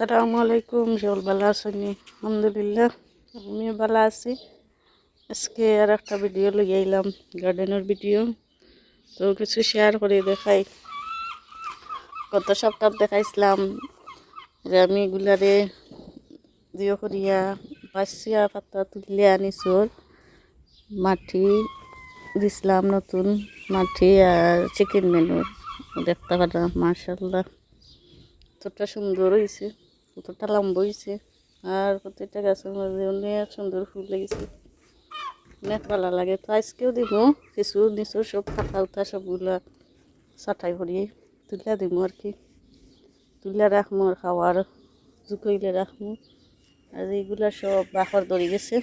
আসসালামু আলাইকুম সকল ভালো আছেন আলহামদুলিল্লাহ, আমিও ভালো আছি। আজকে আর একটা ভিডিও লই গার্ডেনের ভিডিও তো কিছু শেয়ার করে দেখাই। গত সপ্তাহ দেখাইছিলাম যে আমি এগুলারে দিও করিয়া বাসিয়া পাতা তুলে আনিছোর মাটি দিছিলাম নতুন মাটি আর চিকেন মেনু। দেখতে পারলাম মার্শাল্লাহ কতটা সুন্দর হয়েছে কতটা লম্বা হয়েছে আর প্রত্যেকটা গাছের মধ্যে অনেক সুন্দর ফুল লেগেছে। অনেক ভালো লাগে। তো আজকেও দিব কিছু নিচুর সব ফাঁকা উঠা সবগুলা চাটাই ভরিয়ে তুলে দিব আর কি তুলে রাখব আর খাওয়ার জুকইলে রাখব আর এইগুলা সব বাখর ধরে গেছে।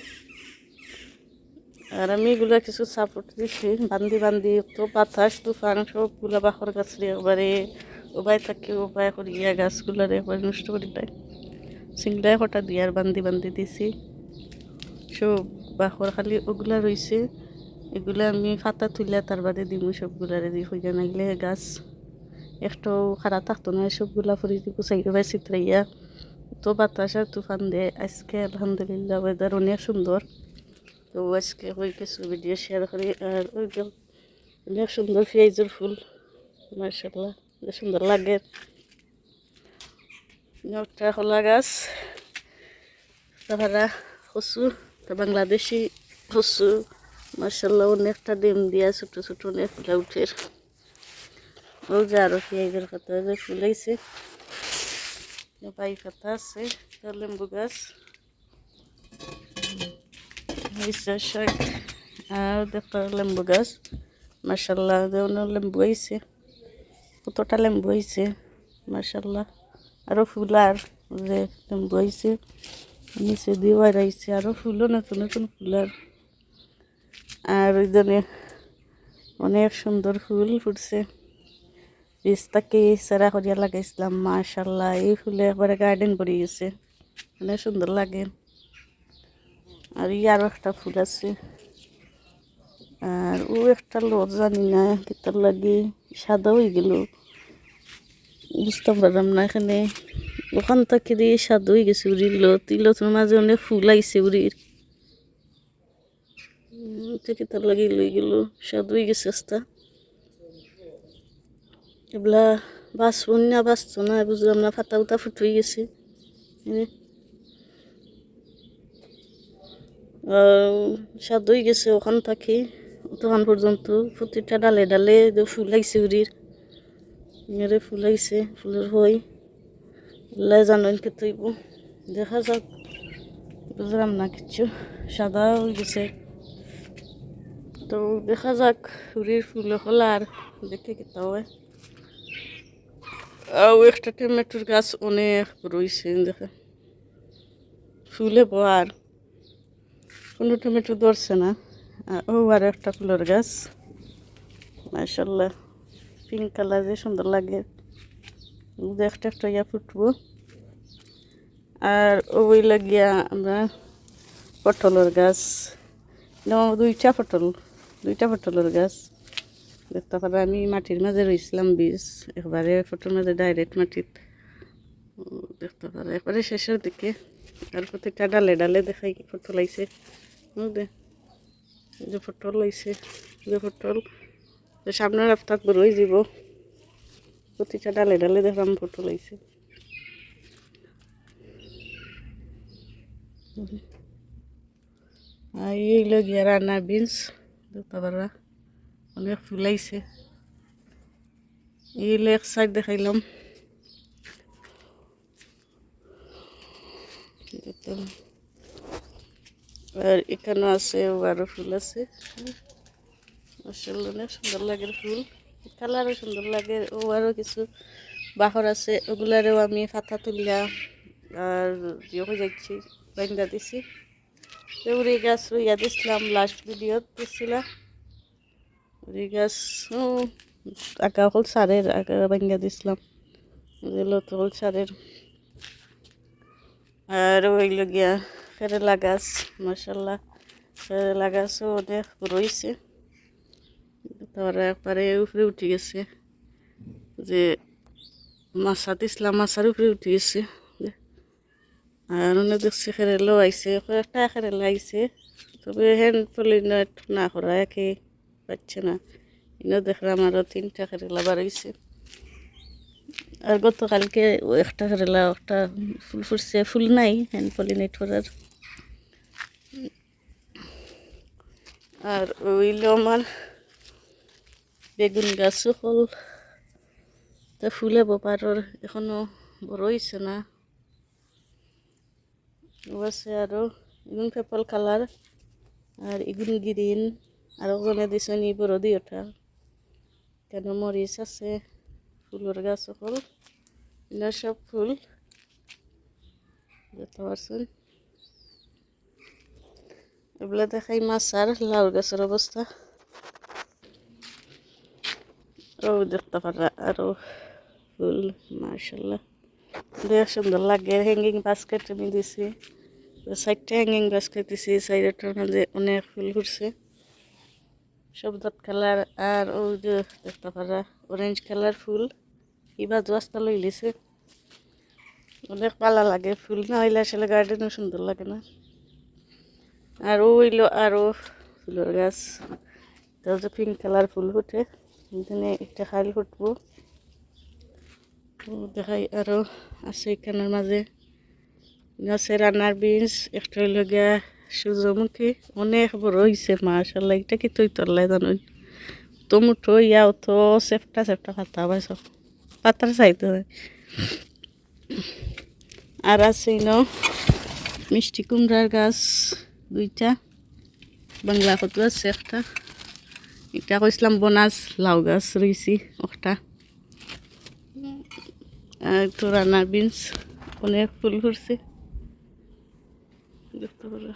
আর আমি এগুলা কিছু সাপোর্ট দিছি। বান্দি বান্দি তো বাতাস, তুফান সবগুলা বাখর গাছ রে একবারে উপায় থাকে উপায় করিয়া গাছগুলার একবার নষ্ট করে দেয় সিংলায় হঠাৎ দিয়ে আর বান্দি বান্দি দিছি। সব বাখর খালি ওগুলা রয়েছে এগুলা আমি ফাতা তুলে তার বাদে দিমু সবগুলারে দিয়ে হইয়া নাগলে গাছ। একটাও খারাপ থাকতো না সবগুলা ফুরি দিব চাইতে পাই চিত্রাইয়া তো বাতাস আর তুফান দেয় আজকে আলহামদুলিল্লাহ ওয়েদার অনেক সুন্দর তো আজকে ওই কিছু ভিডিও শেয়ার করি আর ওই অনেক সুন্দর পেঁয়াজের ফুল। মার্শাল্লাহ সুন্দর লাগে। একটা কলা গাছ তারপরে কচু বাংলাদেশি কচু মার্শাল্লাহ অনেকটা ডিম দিয়া ছোটো ছোটো অনেক ফুলা উঠের ও যে আরও পেঁয়াজের পাতা যে ফুলাইছে। পাই কথা আছে লেম্বু গাছ শাক, আর দেখা লেম্বু গাছ। মার্শাল্লাহ লেম্বু আইছে কতটা লেম্বু হয়েছে মার্শাল্লাহ আরও ফুল আর যে হয়েছে নিচে দিয়ে বাইরাইছে আরও ফুলও নতুন নতুন ফুল আর। আর ওই জন্য অনেক সুন্দর ফুল ফুটছে। বীজটাকে সেরা করিয়া লাগাইছিলাম মার্শাল্লাহ এই ফুলে একবারে গার্ডেন ভরে গেছে। অনেক সুন্দর লাগে। আর ই আরও একটা ফুল আছে। আর ও একটা লোক জানি না, কিতার লাগে সাদা হয়ে গেল। বুঝতে পারলাম না এখানে। ওখান থেকে দিয়ে সাদা হয়ে গেছে উড়ির লো তিলতর মাঝে অনেক ফুল আইছে উড়ির কিতার লাগে লই গেল। সাদা হয়ে গেছে রাস্তা। এগুলা বাঁচব না বাঁচতো না, বুঝলাম না, ফাতা উতা ফুট হয়ে গেছে। সাদ হয়ে গেছে ওখান থাকি। তখন পর্যন্ত প্রতিটা ডালে ডালে ফুল আইছে উড়ির মেরে ফুল আইছে ফুলের হই লাই জানুন তৈব দেখা যাক, বুঝলাম না কিচ্ছু। সাদা হয়ে গেছে। তো দেখা যাক উড়ির ফুল হলার দেখে কেতা হয়। আর একটা টমেটোর গাছ অনেক রয়েছে দেখে। ফুলে আর কোনো টমেটো ধরছে না। ও আর একটা ফুলের গাছ। মাসাল্লাহ পিঙ্ক কালার যে সুন্দর লাগে। একটা একটা ইয়া ফুটবো। আর ওই লাগিয়া আমরা পটলের গাছ। দুইটা পটল, দুইটা পটলের গাছ। দেখতে পারে আমি মাটির মাঝে রয়েছিলাম বীজ। একবারে ফটোর মাঝে ডাইরেক্ট মাটিত। দেখতে পারে একবারে শেষের দিকে আর প্রত্যেকটা ডালে ডালে দেখাই পটল আইছে। দে। যে পটল আইছে, যে পটল। সামনের রাস্তাত বড়ই যাব। প্রতিটা ডালে ডালে দেখলাম ফটো আইছে আর এই লগিয়া রান্না বিনস পারবা? অনেক ফুলাইছে এই এক সাইড দেখাইলাম। আর এখানে আছে, আরও ফুল আছে। অনেক সুন্দর লাগে ফুল। কালারও সুন্দর লাগে ও আরও কিছু বাহর আছে, ওগুলারেও আমি ফাতা তুলিয়া আর ইয়ে যাচ্ছি, বাইন্দা দিছি। উড়ি গাছ রইয়া দিছিলাম লাস্ট ভিডিও দিছিলাম উড়ি গাছ আঁকা হল সারের, আঁকা বাইন্দা দিছিলাম। লত হল সারের। আর ওইল গিয়া কেরেলা গাছ মাসাল্লাহ কেরেলা গাছও অনেক রয়েছে তারপরে একবারে উপরে উঠে গেছে। যে মাছা দিছিলাম মাছার উপরে উঠে গেছে। আর অনেক দেখছি খেরেলাও আইছে, কয়েকটা খেরেলা আইছে। তবে হ্যান্ড পলিনেট না করা একে পাচ্ছে না। ইনো দেখলাম আরও তিনটা খেরেলা বাড়াইছে। আর গতকালকে একটা খেরেলা একটা ফুল ফুটছে, ফুল নাই হ্যান্ড পলিনেট করার আর ওইলো আমার বেগুন গাছ হল। তা ফুলে বপারর এখনও বড় হয়েছে না। আছে আরও এগুন পেপল কালার আর এগুন গ্রিন আর ওখানে দিছেন ই বড় দিয়ে ওঠা কেন মরিচ আছে ফুলের গাছ সকল এগুলো সব ফুল। দেখতে পারছেন এগুলো দেখাই মাছ আর লাউ গাছের অবস্থা আরও ফুল মার্শাল্লাহ দেখ, সুন্দর লাগে। হ্যাঙ্গিং বাস্কেট আমি দিছি। সাইডটা হ্যাঙ্গিং বাস্কেট দিছি সাইডটার মাঝে অনেক ফুল ফুটছে। সবজাত কালার আর ও যে দেখতে পারা অরেঞ্জ কালার ফুল। ইবা জোয়াস্তা লই লিছে। অনেক ভালো লাগে ফুল। না হইলে আসলে গার্ডেনও সুন্দর লাগে না। আর ও হইল আরও ফুলের গাছ। যে পিঙ্ক কালার ফুল ফুটে। এখানে একটা খাল ফুটবো দেখাই আরও আছে এখানের মাঝে। আছে রান্নার বিনস একটা হইল গিয়া সূর্যমুখী। অনেক বড় হয়েছে মাশাল্লাহ এটা কি তুই তরলাই তো মুঠো ইয়াও তো সেফটা সেফটা পাতা পাইছ পাতার চাইতে হয় আর আছে ইনো মিষ্টি কুমড়ার গাছ, দুইটা। বাংলা কত আছে একটা? এটা কইসলাম বনাস লাউ গাছ রয়েছি একটা আর তো রান্নার বিনস অনেক ফুল ফুটছে দেখতে পারো।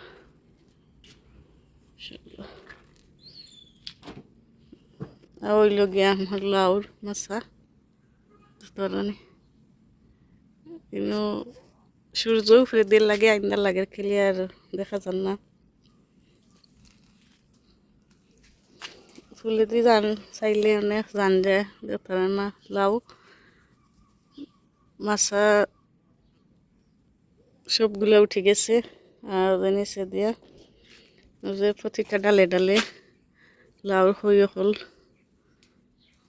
আর ওইলো গিয়া আমার লাউর মাছা কিন্তু সূর্য উপরে দিয়ে লাগে আইনা লাগে, খেলে আর দেখা যান না। ফুলে দিয়ে যান চাইলে অনেক জান যায় পারেন না লাউ মাছা সবগুলো উঠে গেছে আর নিচে দিয়া। যে প্রতিটা ডালে ডালে লাউর হই হল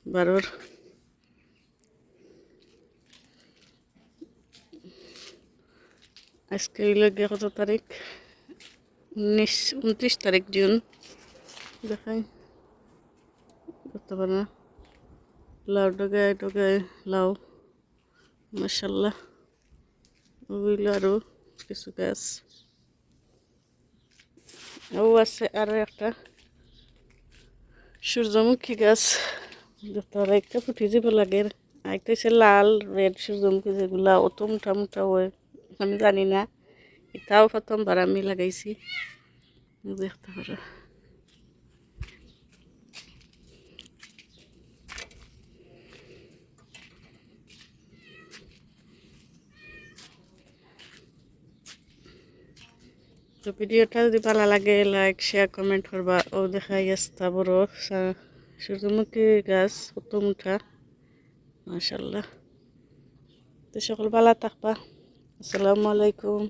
বারোর আজকে গিয়ে কত তারিখ উনিশ উনত্রিশ তারিখ জুন। দেখাই। করতে পারে না। লাউ ডগায় ডগায় লাউ। মাসাল্লাহ ওইগুলো আরও কিছু গাছ। ও আছে আরও একটা সূর্যমুখী গাছ। দেখতে একটা ফুটে যাব লাগে। আর একটা হচ্ছে লাল রেড সূর্যমুখী যেগুলা, অত মোটা মোটা হয়। আমি জানি না। এটাও প্রথমবার আমি লাগাইছি। দেখতে পারো। তো ভিডিওটা যদি ভালো লাগে লাইক শেয়ার কমেন্ট করবা। ও দেখাই আসতা বড় সা- সূর্যমুখী গাছ কত মুঠা মাশাল্লাহ তো সকল ভালো থাকবা। আসসালামু আলাইকুম।